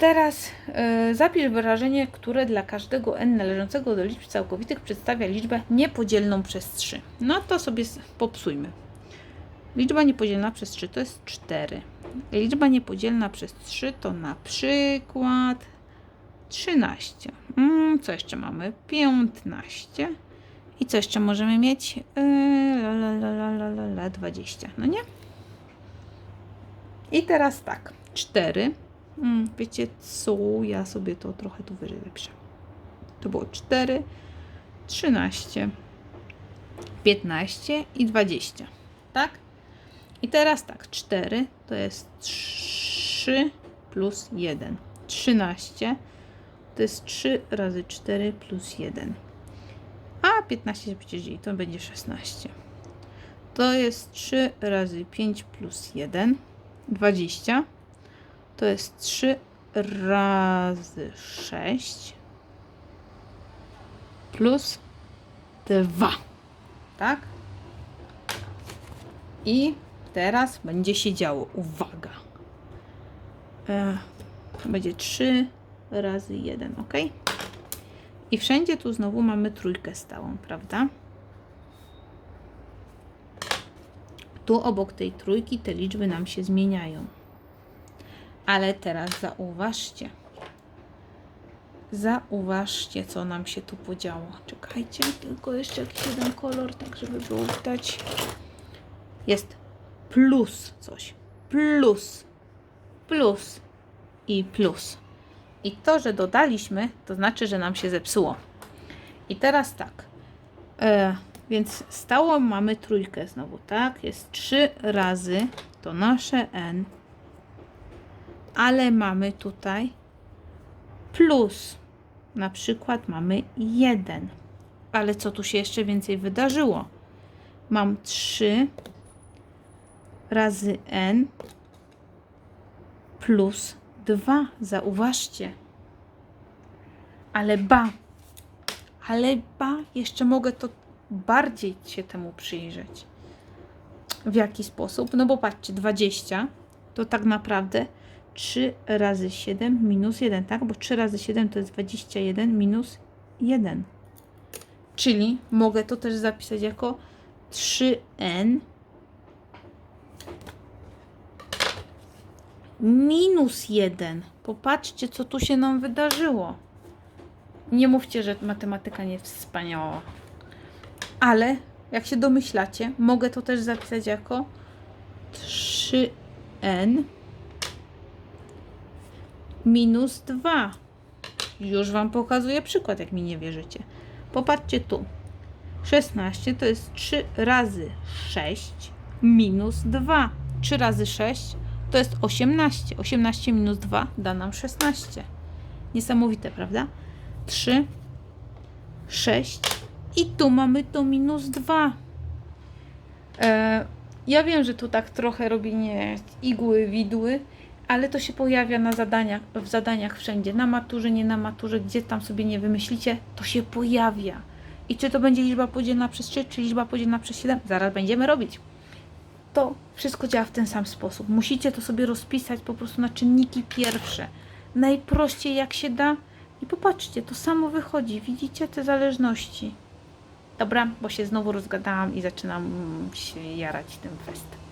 Teraz e, zapisz wyrażenie, które dla każdego n należącego do liczb całkowitych przedstawia liczbę niepodzielną przez 3. No to sobie popsujmy. Liczba niepodzielna przez 3 to jest 4. Liczba niepodzielna przez 3 to na przykład 13. Mm, co jeszcze mamy? 15. I co jeszcze możemy mieć? Yy, la, la, la, la, la, 20. No nie? I teraz tak. 4. Mm, wiecie co? Ja sobie to trochę tu wyżej napiszę. To było 4, 13, 15 i 20. Tak? I teraz tak. 4 to jest 3 plus 1. 13 to jest 3 razy 4 plus 1. A 15 się przecież to będzie 16. To jest 3 razy 5 plus 1, 20. To jest 3 razy 6 plus 2. Tak? I teraz będzie się działo. Uwaga. E, będzie 3 razy 1, ok? I wszędzie tu znowu mamy trójkę stałą, prawda? Tu obok tej trójki te liczby nam się zmieniają. Ale teraz zauważcie. Zauważcie, co nam się tu podziało. Czekajcie, tylko jeszcze jakiś jeden kolor, tak żeby było widać. Jest plus coś. Plus. Plus. I plus. I to, że dodaliśmy, to znaczy, że nam się zepsuło. I teraz tak. E, więc stało mamy trójkę znowu, tak? Jest 3 razy to nasze n, ale mamy tutaj plus. Na przykład mamy 1. Ale co tu się jeszcze więcej wydarzyło? Mam 3 razy n plus 2. Zauważcie. Ale ba. Ale ba, jeszcze mogę to bardziej się temu przyjrzeć. W jaki sposób? No bo patrzcie, 20 to tak naprawdę 3 razy 7 minus 1, tak? Bo 3 razy 7 to jest 21 minus 1. Czyli mogę to też zapisać jako 3n minus 1. Popatrzcie, co tu się nam wydarzyło. Nie mówcie, że matematyka nie wspaniała. Ale, jak się domyślacie, mogę to też zapisać jako 3n minus 2. Już Wam pokazuję przykład, jak mi nie wierzycie. Popatrzcie tu. 16 to jest 3 razy 6 minus 2. 3 razy 6 to jest 18. 18 minus 2 da nam 16. Niesamowite, prawda? 3, 6 i tu mamy to minus 2. E, ja wiem, że tu tak trochę robienie igły, widły, ale to się pojawia na zadaniach, w zadaniach wszędzie. Na maturze, nie na maturze, gdzie tam sobie nie wymyślicie, to się pojawia. I czy to będzie liczba podzielna przez 3, czy liczba podzielna przez 7? Zaraz będziemy robić. To wszystko działa w ten sam sposób. Musicie to sobie rozpisać po prostu na czynniki pierwsze. Najprościej jak się da. I popatrzcie, to samo wychodzi. Widzicie te zależności. Dobra, bo się znowu rozgadałam i zaczynam mm, się jarać tym fest.